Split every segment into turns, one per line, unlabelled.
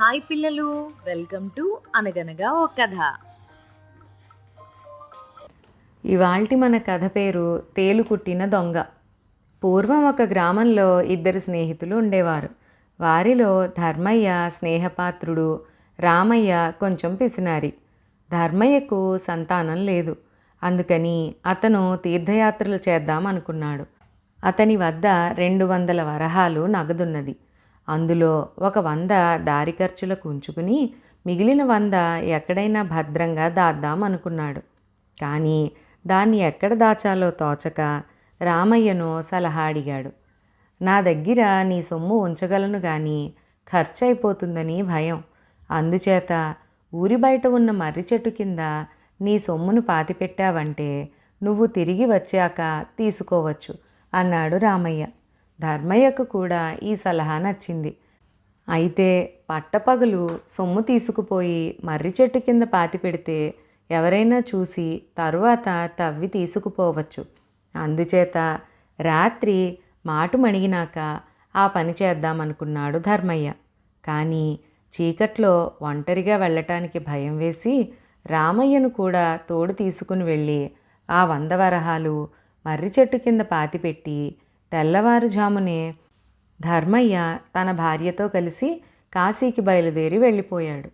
Hi పిల్లలు welcome to అనగనగా ఓ కథ.
ఇవాల్టి మన కథ పేరు తేలు కుట్టిన దొంగ. పూర్వం ఒక గ్రామంలో ఇద్దరు స్నేహితులు ఉండేవారు. వారిలో ధర్మయ్య స్నేహపాత్రుడు రామయ్య కొంచెం పిసినారి. ధర్మయ్యకు సంతానం లేదు. అందుకని అతను తీర్థయాత్రలు చేద్దాం అనుకున్నాడు అతని వద్ద రెండు వందల వరహాలు నగదున్నది. అందులో ఒక వంద దారి ఖర్చులకు ఉంచుకుని మిగిలిన వంద ఎక్కడైనా భద్రంగా దాద్దాం అనుకున్నాడు. కానీ దాన్ని ఎక్కడ దాచాలో తోచక రామయ్యను సలహా అడిగాడు. నా దగ్గర నీ సొమ్ము ఉంచగలను కానీ ఖర్చు అయిపోతుందని భయం. అందుచేత ఊరి బయట ఉన్న మర్రి చెట్టు కింద నీ సొమ్మును పాతిపెట్టావంటే నువ్వు తిరిగి వచ్చాక తీసుకోవచ్చు అన్నాడు రామయ్య. ధర్మయ్యకు కూడా ఈ సలహా నచ్చింది. అయితే పట్టపగలు సొమ్ము తీసుకుపోయి మర్రి చెట్టు కింద పాతి పెడితే ఎవరైనా చూసి తరువాత తవ్వి తీసుకుపోవచ్చు. అందుచేత రాత్రి మాటు మణిగినాక ఆ పని చేద్దామనుకున్నాడు ధర్మయ్య. కానీ చీకట్లో ఒంటరిగా వెళ్ళటానికి భయం వేసి రామయ్యను కూడా తోడు తీసుకుని వెళ్ళి ఆ వంద వరహాలు మర్రి చెట్టు కింద పాతిపెట్టి తెల్లవారుజామునే ధర్మయ్య తన భార్యతో కలిసి కాశీకి బయలుదేరి వెళ్ళిపోయాడు.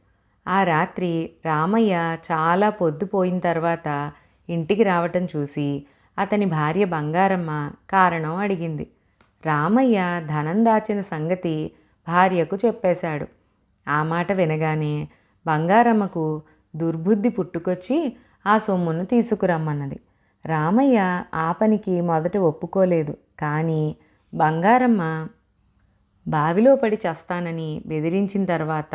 ఆ రాత్రి రామయ్య చాలా పొద్దుపోయిన తర్వాత ఇంటికి రావటం చూసి అతని భార్య బంగారమ్మ కారణం అడిగింది. రామయ్య ధనం దాచిన సంగతి భార్యకు చెప్పేశాడు. ఆ మాట వినగానే బంగారమ్మకు దుర్బుద్ధి పుట్టుకొచ్చి ఆ సొమ్మును తీసుకురమ్మన్నది. రామయ్య ఆ పనికి మొదట ఒప్పుకోలేదు. కానీ బంగారమ్మ బావిలో పడి చస్తానని బెదిరించిన తర్వాత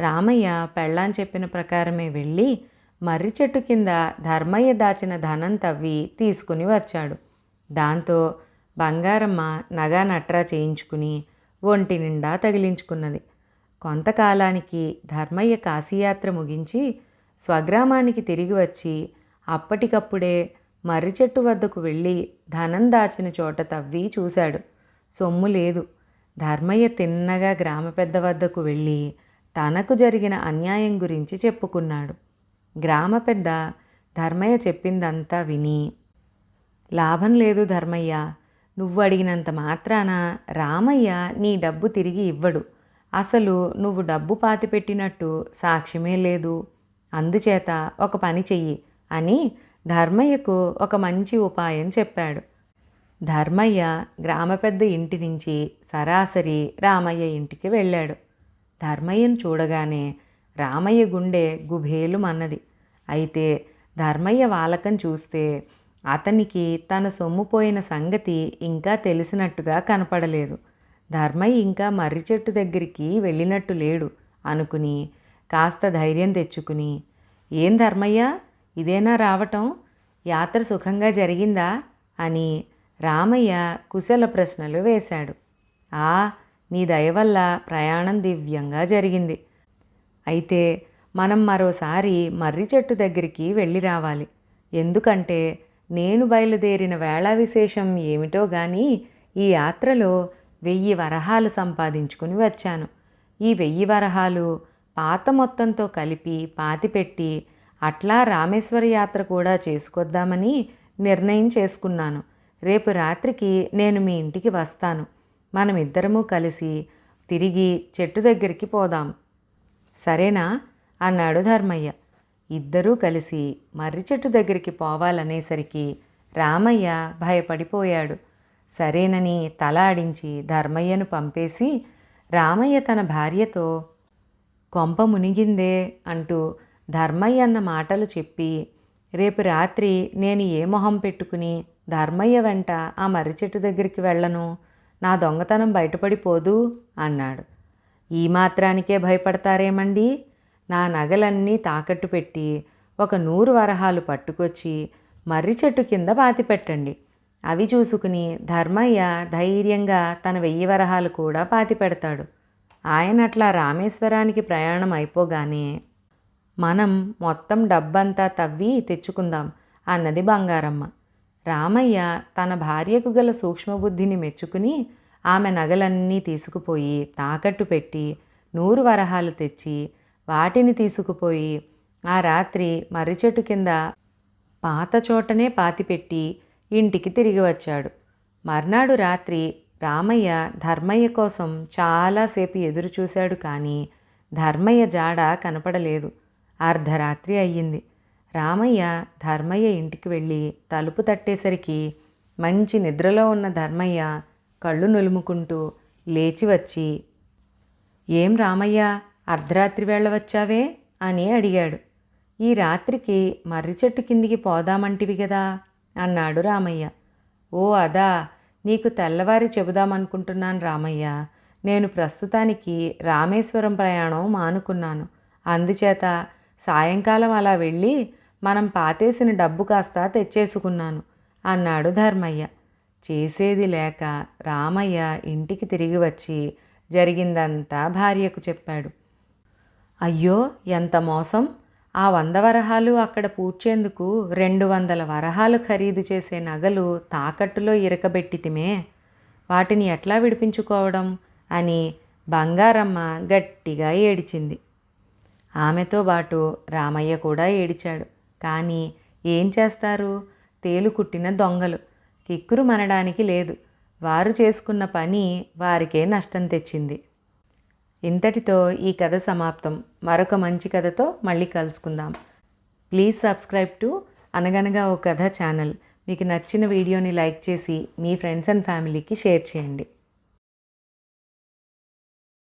రామయ్య పెళ్ళాన్ చెప్పిన ప్రకారమే వెళ్ళి మర్రి చెట్టు కింద ధర్మయ్య దాచిన ధనం తవ్వి తీసుకుని వచ్చాడు. దాంతో బంగారమ్మ నగా నట్రా చేయించుకుని ఒంటి నిండా తగిలించుకున్నది. కొంతకాలానికి ధర్మయ్య కాశీయాత్ర ముగించి స్వగ్రామానికి తిరిగి వచ్చి అప్పటికప్పుడే మర్రి చెట్టు వద్దకు వెళ్ళి ధనం దాచిన చోట తవ్వి చూశాడు. సొమ్ము లేదు. ధర్మయ్య తిన్నగా గ్రామ పెద్ద వద్దకు వెళ్ళి తనకు జరిగిన అన్యాయం గురించి చెప్పుకున్నాడు. గ్రామ పెద్ద ధర్మయ్య చెప్పిందంతా విని లాభం లేదు ధర్మయ్య. నువ్వు అడిగినంత మాత్రాన రామయ్య నీ డబ్బు తిరిగి ఇవ్వడు. అసలు నువ్వు డబ్బు పాతిపెట్టినట్టు సాక్ష్యమే లేదు. అందుచేత ఒక పని చెయ్యి అని ధర్మయ్యకు ఒక మంచి ఉపాయం చెప్పాడు. ధర్మయ్య గ్రామ పెద్ద ఇంటి నుంచి సరాసరి రామయ్య ఇంటికి వెళ్ళాడు. ధర్మయ్యను చూడగానే రామయ్య గుండె గుభేలు మన్నది. అయితే ధర్మయ్య వాలకం చూస్తే అతనికి తన సొమ్ము పోయిన సంగతి ఇంకా తెలిసినట్టుగా కనపడలేదు. ధర్మయ్య ఇంకా మర్రి చెట్టు దగ్గరికి వెళ్ళినట్టు లేడు అనుకుని కాస్త ధైర్యం తెచ్చుకుని ఏం ధర్మయ్య? ఇదేనా రావటం? యాత్ర సుఖంగా జరిగిందా? అని రామయ్య కుశల ప్రశ్నలు వేశాడు. ఆ నీ దయ వల్ల ప్రయాణం దివ్యంగా జరిగింది. అయితే మనం మరోసారి మర్రి చెట్టు దగ్గరికి వెళ్ళి రావాలి. ఎందుకంటే నేను బయలుదేరిన వేళ విశేషం ఏమిటో గాని ఈ యాత్రలో వెయ్యి వరహాలు సంపాదించుకుని వచ్చాను. ఈ వెయ్యి వరహాలు పాత మొత్తంతో కలిపి పాతిపెట్టి అట్లా రామేశ్వర యాత్ర కూడా చేసుకొద్దామని నిర్ణయం చేసుకున్నాను. రేపు రాత్రికి నేను మీ ఇంటికి వస్తాను. మనమిద్దరము కలిసి తిరిగి చెట్టు దగ్గరికి పోదాం. సరేనా? అన్నాడు ధర్మయ్య. ఇద్దరూ కలిసి మర్రి చెట్టు దగ్గరికి పోవాలనేసరికి రామయ్య భయపడిపోయాడు. సరేనని తల ఆడించి ధర్మయ్యను పంపేసి రామయ్య తన భార్యతో కొంప మునిగిందే అంటూ ధర్మయ్య అన్న మాటలు చెప్పి రేపు రాత్రి నేను ఏ మొహం పెట్టుకుని ధర్మయ్య వెంట ఆ మర్రి చెట్టు దగ్గరికి వెళ్ళను? నా దొంగతనం బయటపడిపోదు? అన్నాడు. ఈ మాత్రానికే భయపడతారేమండి? నా నగలన్నీ తాకట్టు పెట్టి ఒక నూరు వరహాలు పట్టుకొచ్చి మర్రి చెట్టు కింద పాతి పెట్టండి. అవి చూసుకుని ధర్మయ్య ధైర్యంగా తన వెయ్యి వరహాలు కూడా పాతి పెడతాడు. ఆయన అట్లా రామేశ్వరానికి ప్రయాణం అయిపోగానే మనం మొత్తం డబ్బంతా తవ్వి తెచ్చుకుందాం అన్నది బంగారమ్మ. రామయ్య తన భార్యకు గల సూక్ష్మబుద్ధిని మెచ్చుకుని ఆమె నగలన్నీ తీసుకుపోయి తాకట్టు పెట్టి నూరు వరహాలు తెచ్చి వాటిని తీసుకుపోయి ఆ రాత్రి మర్రిచెట్టు కింద పాత చోటనే పాతిపెట్టి ఇంటికి తిరిగి వచ్చాడు. మర్నాడు రాత్రి రామయ్య ధర్మయ్య కోసం చాలాసేపు ఎదురు చూశాడు కానీ ధర్మయ్య జాడ కనపడలేదు. అర్ధరాత్రి అయ్యింది. రామయ్య ధర్మయ్య ఇంటికి వెళ్ళి తలుపు తట్టేసరికి మంచి నిద్రలో ఉన్న ధర్మయ్య కళ్ళు నులుముకుంటూ లేచి వచ్చి ఏం రామయ్య అర్ధరాత్రి వేళ వచ్చావే? అని అడిగాడు. ఈ రాత్రికి మర్రి చెట్టు కిందికి పోదామంటివి కదా అన్నాడు రామయ్య. ఓ అదా నీకు తెల్లవారి చెబుదామనుకుంటున్నాను రామయ్య. నేను ప్రస్తుతానికి రామేశ్వరం ప్రయాణం మానుకున్నాను. అందుచేత సాయంకాలం అలా వెళ్ళి మనం పాతేసిన డబ్బు కాస్త తెచ్చేసుకున్నాను అన్నాడు ధర్మయ్య. చేసేది లేక రామయ్య ఇంటికి తిరిగి వచ్చి జరిగిందంతా భార్యకు చెప్పాడు. అయ్యో ఎంత మోసం! ఆ వంద వరహాలు అక్కడ పూడ్చేందుకు రెండు వందల వరహాలు ఖరీదు చేసే నగలు తాకట్టులో ఇరకబెట్టితిమే. వాటిని ఎట్లా విడిపించుకోవడం? అని బంగారమ్మ గట్టిగా ఏడిచింది. ఆమెతో పాటు రామయ్య కూడా ఏడిచాడు. కానీ ఏం చేస్తారు? తేలు కుట్టిన దొంగలు. కిక్కురు మనడానికి లేదు. వారు చేసుకున్న పని వారికే నష్టం తెచ్చింది. ఇంతటితో ఈ కథ సమాప్తం. మరొక మంచి కథతో మళ్ళీ కలుసుకుందాం. ప్లీజ్ సబ్స్క్రైబ్ టు అనగనగా ఓ కథ ఛానల్. మీకు నచ్చిన వీడియోని లైక్ చేసి మీ ఫ్రెండ్స్ అండ్ ఫ్యామిలీకి షేర్ చేయండి.